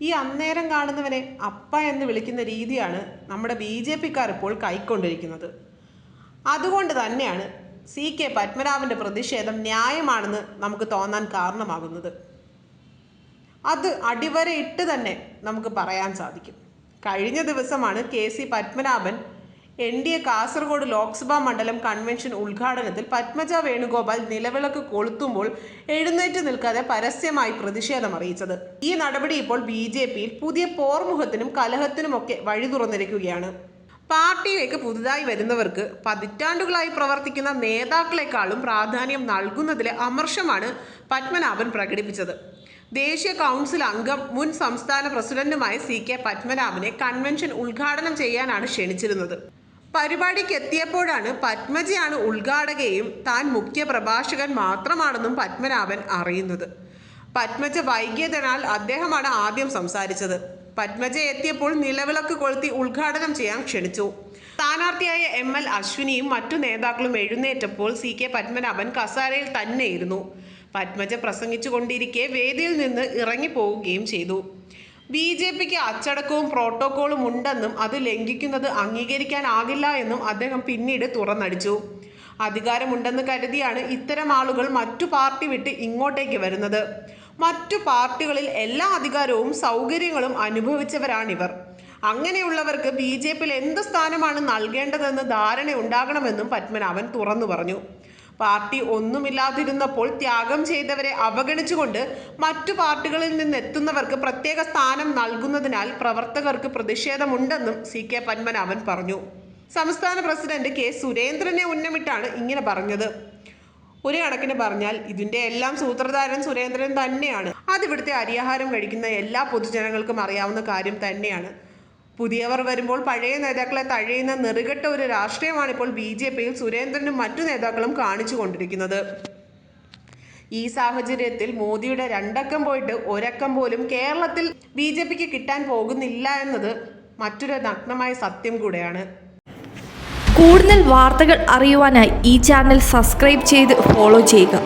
ഈ അന്നേരം കാണുന്നവനെ അപ്പ എന്ന് വിളിക്കുന്ന രീതിയാണ് നമ്മുടെ ബി ജെ പിക്കാർ ഇപ്പോൾ കൈക്കൊണ്ടിരിക്കുന്നത്. അതുകൊണ്ട് തന്നെയാണ് സി കെ പത്മനാഭന്റെ പ്രതിഷേധം ന്യായമാണെന്ന് നമുക്ക് തോന്നാൻ കാരണമാകുന്നത്. അത് അടിവരയിട്ട് തന്നെ നമുക്ക് പറയാൻ സാധിക്കും. കഴിഞ്ഞ ദിവസമാണ് K C Padmanabhan N D A Kasargod Lok Sabha മണ്ഡലം കൺവെൻഷൻ ഉദ്ഘാടനത്തിൽ പത്മജ വേണുഗോപാൽ നിലവിളക്ക് കൊളുത്തുമ്പോൾ എഴുന്നേറ്റ് നിൽക്കാതെ പരസ്യമായി പ്രതിഷേധം അറിയിച്ചത്. ഈ നടപടി ഇപ്പോൾ ബി ജെ പിയിൽ പുതിയ പോർമുഖത്തിനും കലഹത്തിനുമൊക്കെ വഴി തുറന്നിരിക്കുകയാണ്. പാർട്ടിയിലേക്ക് പുതുതായി വരുന്നവർക്ക് പതിറ്റാണ്ടുകളായി പ്രവർത്തിക്കുന്ന നേതാക്കളെക്കാളും പ്രാധാന്യം നൽകുന്നതിലെ അമർഷമാണ് പത്മനാഭൻ പ്രകടിപ്പിച്ചത്. ദേശീയ കൗൺസിൽ അംഗം മുൻ സംസ്ഥാന പ്രസിഡന്റുമായ സി കെ പത്മനാഭനെ കൺവെൻഷൻ ഉദ്ഘാടനം ചെയ്യാനാണ് ക്ഷണിച്ചിരുന്നത്. പരിപാടിക്ക് എത്തിയപ്പോഴാണ് പത്മജയാണ് ഉദ്ഘാടകയും താൻ മുഖ്യ പ്രഭാഷകൻ മാത്രമാണെന്നും പത്മനാഭൻ അറിയുന്നത്. പത്മജ വൈകിയതിനാൽ അദ്ദേഹമാണ് ആദ്യം സംസാരിച്ചത്. പത്മജ എത്തിയപ്പോൾ നിലവിളക്ക് കൊളുത്തി ഉദ്ഘാടനം ചെയ്യാൻ ക്ഷണിച്ചു. സ്ഥാനാർത്ഥിയായ എം എൽ അശ്വിനിയും മറ്റു നേതാക്കളും എഴുന്നേറ്റപ്പോൾ സി കെ പത്മനാഭൻ കസാരയിൽ തന്നെയിരുന്നു. പത്മജ പ്രസംഗിച്ചുകൊണ്ടിരിക്കെ വേദിയിൽ നിന്ന് ഇറങ്ങിപ്പോവുകയും ചെയ്തു. ബി ജെ പിക്ക് അച്ചടക്കവും പ്രോട്ടോക്കോളും ഉണ്ടെന്നും അത് ലംഘിക്കുന്നത് അംഗീകരിക്കാനാകില്ല എന്നും അദ്ദേഹം പിന്നീട് തുറന്നടിച്ചു. അധികാരമുണ്ടെന്ന് കരുതിയാണ് ഇത്തരം ആളുകൾ മറ്റു പാർട്ടി വിട്ട് ഇങ്ങോട്ടേക്ക് വരുന്നത്. മറ്റു പാർട്ടികളിൽ എല്ലാ അധികാരവും സൗകര്യങ്ങളും അനുഭവിച്ചവരാണിവർ. അങ്ങനെയുള്ളവർക്ക് ബി ജെ പിയിൽ എന്ത് സ്ഥാനമാണ് നൽകേണ്ടതെന്ന് ധാരണ ഉണ്ടാകണമെന്നും പത്മനാഭൻ തുറന്നു പറഞ്ഞു. പാർട്ടി ഒന്നുമില്ലാതിരുന്നപ്പോൾ ത്യാഗം ചെയ്തവരെ അവഗണിച്ചുകൊണ്ട് മറ്റു പാർട്ടികളിൽ നിന്നെത്തുന്നവർക്ക് പ്രത്യേക സ്ഥാനം നൽകുന്നതിനാൽ പ്രവർത്തകർക്ക് പ്രതിഷേധമുണ്ടെന്നും സി കെ പത്മനാഭൻ പറഞ്ഞു. സംസ്ഥാന പ്രസിഡന്റ് കെ സുരേന്ദ്രനെ ഉന്നമിട്ടാണ് ഇങ്ങനെ പറഞ്ഞത്. ഒരു കണക്കിന് പറഞ്ഞാൽ ഇതിന്റെ എല്ലാം സൂത്രധാരൻ സുരേന്ദ്രൻ തന്നെയാണ്. അതിവിടുത്തെ അരിയാഹാരം കഴിക്കുന്ന എല്ലാ പൊതുജനങ്ങൾക്കും അറിയാവുന്ന കാര്യം തന്നെയാണ്. പുതിയവർ വരുമ്പോൾ പഴയ നേതാക്കളെ തഴയുന്ന നെറുകെട്ട ഒരു രാഷ്ട്രീയമാണ് ഇപ്പോൾ ബി ജെ പിയിൽ സുരേന്ദ്രനും മറ്റു നേതാക്കളും കാണിച്ചു കൊണ്ടിരിക്കുന്നത്. ഈ സാഹചര്യത്തിൽ മോദിയുടെ രണ്ടക്കം പോയിട്ട് ഒരക്കം പോലും കേരളത്തിൽ ബി ജെ പിക്ക് കിട്ടാൻ പോകുന്നില്ല എന്നത് മറ്റൊരു നഗ്നമായ സത്യം കൂടെയാണ്. കൂടുതൽ വാർത്തകൾ അറിയുവാനായി ഈ ചാനൽ സബ്സ്ക്രൈബ് ചെയ്ത് ഫോളോ ചെയ്യുക.